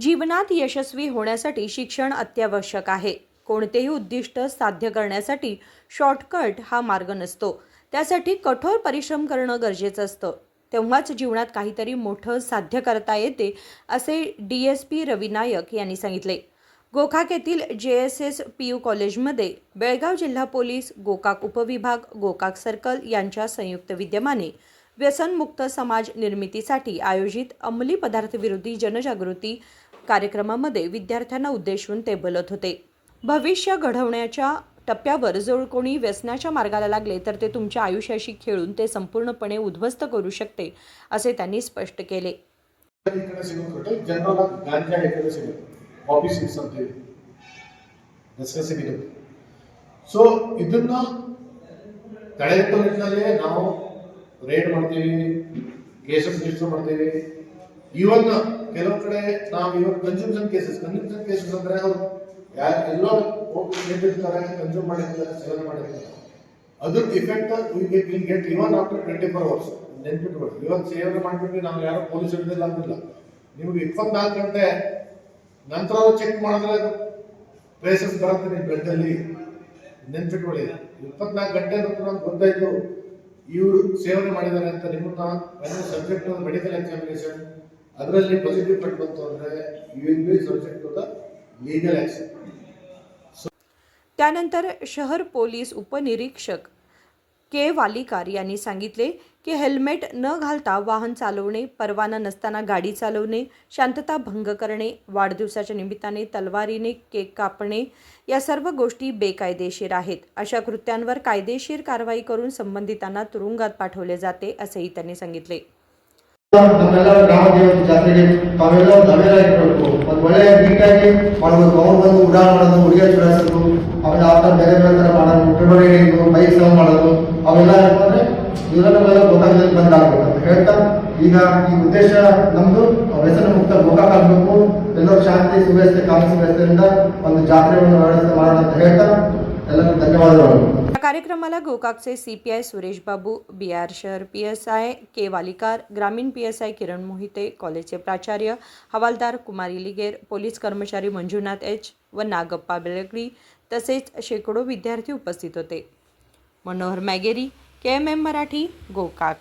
जीवनात यशस्वी होण्यासाठी शिक्षण अत्यावश्यक आहे. कोणतेही उद्दिष्ट साध्य करण्यासाठी शॉर्टकट हा मार्ग नसतो. त्यासाठी कठोर परिश्रम करणं गरजेचं असतं. तेव्हाच जीवनात काहीतरी मोठं साध्य करता येते असे डी एस पी रविनायक यांनी सांगितले. गोकाक येथील जे एस एस पी यू कॉलेजमध्ये बेळगाव जिल्हा पोलीस गोकाक उपविभाग गोकाक सर्कल यांच्या संयुक्त विद्यमाने व्यसनमुक्त समाज निर्मितीसाठी आयोजित अंमली पदार्थ विरोधी जनजागृती कार्यक्रमामध्ये विद्यार्थ्यांना उद्देशून ते बोलत होते भविष्य घडवण्याच्या टप्प्यावर जर कोणी व्यसनाच्या मार्गाला लागले तर ते तुमच्या आयुष्याशी खेळून ते संपूर्णपणे उद्ध्वस्त करू शकते असे त्यांनी स्पष्ट केले ಈ ಕಡೆ ಸಿಗುತ್ತೆ ಜನರಲ್ ಆಗಿ ಗಾಂಜಾ ಈ ಕಡೆ ಸಿಗುತ್ತೆ ಕಾಫಿ ಸಿಕ್ಸ್ ಅಂತ ಹೇಳಿ ದಸರಾ ಸಿಗುತ್ತೆ ಸೊ ಇದನ್ನ ತಡೆಗಟ್ಟೋ ನಿಟ್ಟಿನಲ್ಲಿ ನಾವು ರೇಡ್ ಮಾಡ್ತೀವಿ ಕೇಸಸ್ ರಿಜಿಸ್ಟರ್ ಮಾಡ್ತೀವಿ ಇವನ್ ಕೆಲವು ಕಡೆ ನಾವು ಇವಾಗ ಕನ್ಸ್ಯೂಮ್ಷನ್ ಕೇಸಸ್ ಕನ್ಸ್ಯೂಮ್ಷನ್ ಕೇಸಸ್ ಅಂದ್ರೆ ಅವರು ಯಾರು ಎಲ್ಲೋ ಹೋಗಿ ನಿಂತಿರ್ತಾರೆ ಕನ್ಸ್ಯೂಮ್ ಮಾಡಿರ್ತಾರೆ ಸೇವನೆ ಮಾಡಿರ್ತಾರೆ. ಅದ್ರ effect will get even after twenty four hours ನೆನ್ಪಿಟ್ಕೊಳ್ಳಿ. ಇವತ್ತು ಸೇವನೆ ಮಾಡ್ಬಿಟ್ಟು ನಾವು ಯಾರು ಪೊಲೀಸ್ ಹಿಡಿದಿಲ್ಲ ಅಂತಿಲ್ಲ. ನಿಮ್ಗೆ ಇಪ್ಪತ್ನಾಲ್ಕು ಗಂಟೆ ನಂತರ ಚೆಕ್ ಮಾಡಿದ್ರೆ ಟ್ರೇಸಸ್ ಬರುತ್ತೆ ನಿಮ್ಮ ಬ್ಲಡ್ಡಲ್ಲಿ ನೆನ್ಪಿಟ್ಕೊಳ್ಳಿ. ಇಪ್ಪತ್ನಾಲ್ಕು ಗಂಟೆ ನಂತರ ಗೊತ್ತಾಯ್ತು, ಇವರು ಸೇವನೆ ಮಾಡಿದ್ದಾರೆ ಅಂತ ನಿಮ್ಮನ್ನ ಸಬ್ಜೆಕ್ಟ್ ಮೆಡಿಕಲ್ ಎಕ್ಸಾಮಿನೇಷನ್ ಅದರಲ್ಲಿ ಪಾಸಿಟಿವ್ ಕಂಡು ಬಂತು ಅಂದ್ರೆ you will be subject to the legal action त्यानंतर शहर पोलीस उपनिरीक्षक के वालीकार यांनी सांगितले की हेल्मेट न घालता वाहन चालवणे परवाना नसताना गाडी चालवणे शांतता भंग करणे वाढदिवसाच्या निमित्ताने तलवारीने केक कापणे या सर्व गोष्टी बेकायदेशीर आहेत अशा कृत्यांवर कायदेशीर कारवाई करून संबंधितांना तुरुंगात पाठवले जाते असेही त्यांनी सांगितले ನಮ್ಮೆಲ್ಲ ಗ್ರಾಮ ದೇವತೆ ಜಾತ್ರೆಗೆ ತಾವೆಲ್ಲ ನಾವೆಲ್ಲ ಇಟ್ಕೊಳ್ಬೇಕು ಒಂದು ಒಳ್ಳೆಯ ನೀಟಾಗಿ ಮಾಡಬೇಕು ಅವ್ರು ಬಂದು ಉಡಾ ಮಾಡೋದು ಹುಡುಗಿಯ ಚುಡಾಯಿಸೋದು ಆಮೇಲೆ ಆ ಥರ ಬೇರೆ ಬೇರೆ ಥರ ಮಾಡೋದು ಮೆರವಣಿಗೆ ಬೈಕ್ ಸೇವ್ ಮಾಡೋದು ಅವೆಲ್ಲ ಏನಂದ್ರೆ ಇವೆಲ್ಲ ನಮ್ಮೆಲ್ಲ ಬಂದಾಗಬೇಕು ಅಂತ ಹೇಳ್ತಾ ಈಗ ಈ ಉದ್ದೇಶ ನಮ್ದು ವ್ಯಸನ ಮುಕ್ತ ಗೋಕಾಕ್ ಆಗಬೇಕು ಎಲ್ಲರೂ ಶಾಂತಿ ಸುವ್ಯವಸ್ಥೆ ಕಾನೂನು ಒಂದು ಜಾತ್ರೆಯನ್ನು ವ್ಯವಸ್ಥೆ ಮಾಡೋಣ ಅಂತ ಹೇಳ್ತಾ ಎಲ್ಲರಿಗೂ ಧನ್ಯವಾದಗಳು. कार्यक्रमाला गोकाकचे C P I Suresh Babu B R शहर P S I K Walikar ग्रामीण P S I Kiran Mohite कॉलेजचे प्राचार्य हवालदार कुमारी लिगेर पोलीस कर्मचारी मंजुनाथ एच व नागप्पा बेळगडी तसेच शेकडो विद्यार्थी उपस्थित होते. Manohar Mageri K M M Marathi Gokak.